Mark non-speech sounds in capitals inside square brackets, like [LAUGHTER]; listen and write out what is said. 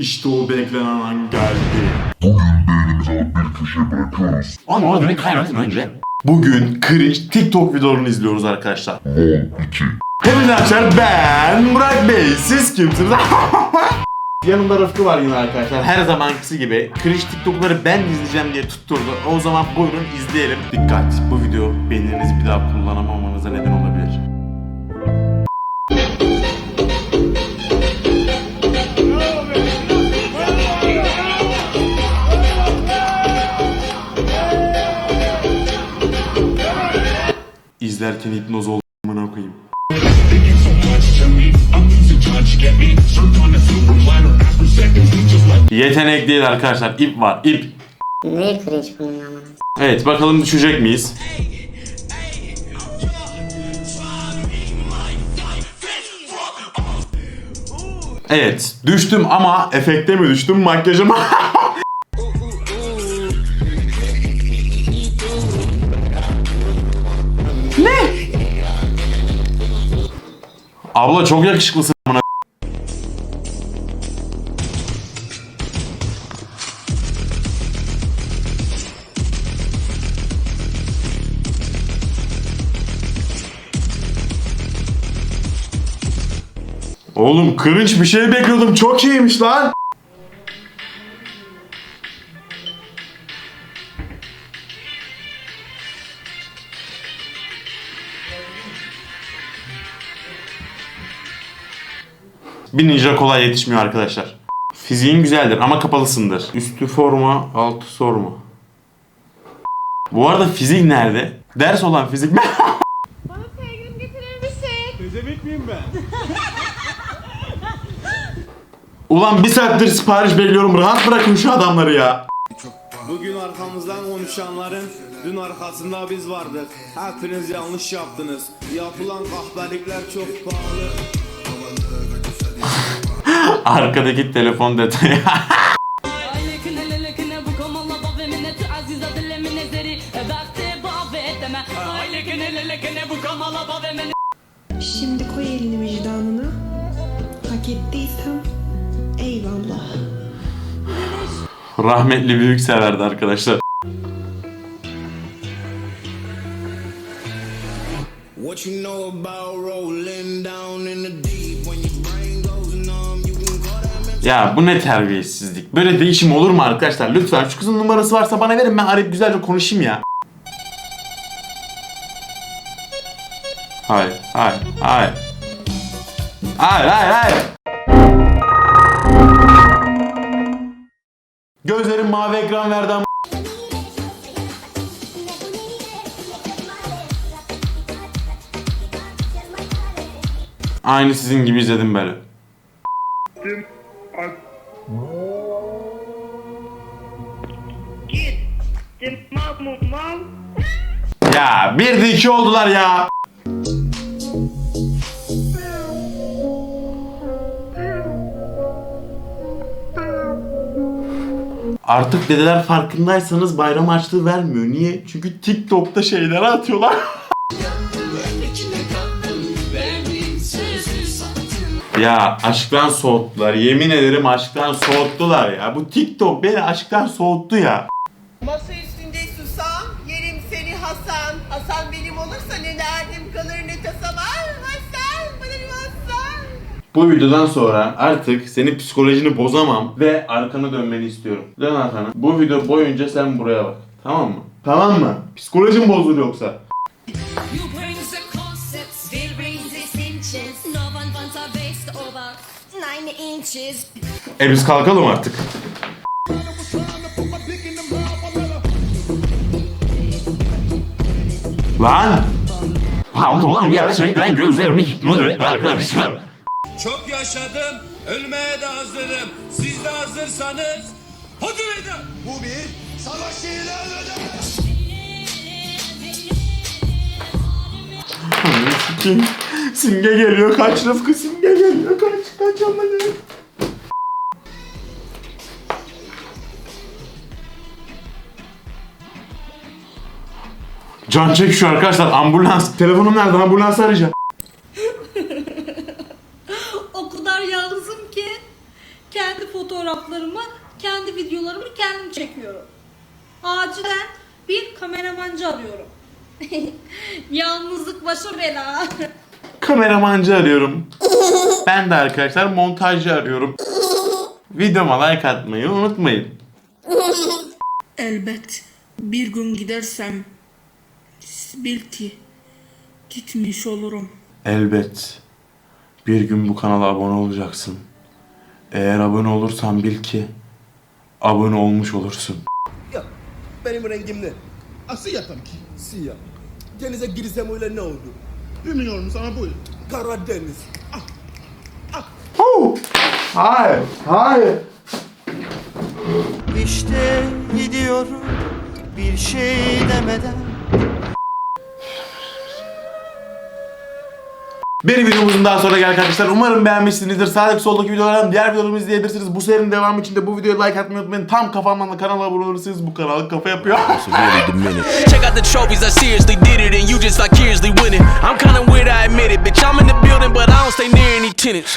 İşte o beklenen an geldi. Ama o direkt hayran önce. Bugün cringe TikTok videolarını izliyoruz arkadaşlar. Hepinize arkadaşlar ben Burak Bey. Siz kimsiniz? [LAUGHS] Yanımda Rıfkı var yine arkadaşlar. Her zamankisi gibi cringe TikTok'ları ben izleyeceğim diye tutturdu. O zaman buyurun izleyelim. Dikkat! Bu video beyninizi bir daha kullanamamanıza neden olabilir. İzlerken hipnoz oldum amına koyayım. Yetenek değil arkadaşlar. ip var. ip. Neyi cringe bunun amına? Evet bakalım düşecek miyiz? Evet düştüm ama efekte mi düştüm makyaja [LAUGHS] mı? Abla çok yakışıklısın amına. Oğlum cringe bir şey bekliyordum. Çok iyiymiş lan. Bir ninja kolay yetişmiyor arkadaşlar. Fiziğin güzeldir ama kapalısındır. Üstü forma, altı sorma. Bu arada fizik nerede? Ders olan fizik mi? [LAUGHS] Bana sevgilim getirir misin? [LAUGHS] Ulan bir saattir sipariş bekliyorum. Rahat bırakın şu adamları ya. Bugün arkamızdan konuşanların dün arkasında biz vardık. Hepiniz yanlış yaptınız. Yapılan kahpelikler çok pahalı. Arkadaki telefon detayı. Şimdi koy elini vicdanına. Hak ettiysem eyvallah. Rahmetli büyük severdi arkadaşlar. What you know about rolling down in the deep? Ya bu ne terbiyesizlik. Böyle değişim olur mu arkadaşlar? Lütfen şu kızın numarası varsa bana verin ben arayıp güzelce konuşayım ya. Hayır, hayır, hayır. Hayır, hayır, hayır. Gözlerim mavi ekran verdi ama. Aynı sizin gibi izledim böyle. Ya bir de iki oldular ya. Artık dedeler farkındaysanız bayram harçlığı vermiyor. Niye? Çünkü TikTok'ta şeyleri atıyorlar. [LAUGHS] ya aşktan soğuttular. Yemin ederim aşktan soğuttular ya. Bu TikTok beni aşktan soğuttu ya. Kalır ne tasam. Hasan, benim Hasan. Bu videodan sonra artık senin psikolojini bozamam ve arkanı dönmeni istiyorum. Dön arkana. Bu video boyunca sen buraya bak. Tamam mı? Tamam mı? Psikolojin bozulur yoksa. You bring the concepts Will bring this inches No one wants a waist over Nine inches E biz kalkalım artık. Lan! Çok yaşadım, ölmeye de hazırım. Siz de hazırsanız hadi edin. Bu bir savaş ilanıdır. Simge geliyor kaç Rıfkı Simge geliyor kaç kaç ama Can çek şu arkadaşlar ambulans. Telefonum nerede ambulans arayacağım. [LAUGHS] O kadar yalnızım ki kendi fotoğraflarımı, kendi videolarımı kendim çekiyorum. Acilen bir kameramancı arıyorum. [LAUGHS] Yalnızlık başa bela. [LAUGHS] Kameramancı arıyorum. ben de arkadaşlar montajcı arıyorum. Videoma like atmayı unutmayın. Elbet bir gün gidersem bil ki gitmiş olurum. Elbet bir gün bu kanala abone olacaksın. Eğer abone olursan bil ki abone olmuş olursun. Benim rengim ne? Asya tabii ki. Siyah. Denize girsem öyle ne oldu? Bilmiyorum sana buyur. Karadeniz. Hayır, hayır. İşte gidiyorum bir şey demeden. Bir videomuzun daha sonra geldik arkadaşlar. Umarım beğenmişsinizdir. Sağdaki soldaki videolardan diğer videolarımı izleyebilirsiniz. Bu serinin devamı için de bu videoya like atmayı unutmayın. Tam kafamdan da kanala abone olursanız bu kanal kafa yapıyor. [LAUGHS] Check out the trophies, I seriously did it, and you just vicariously winning. I'm kinda weird, I admit it, bitch. I'm in the building, but I don't stay near any tenants.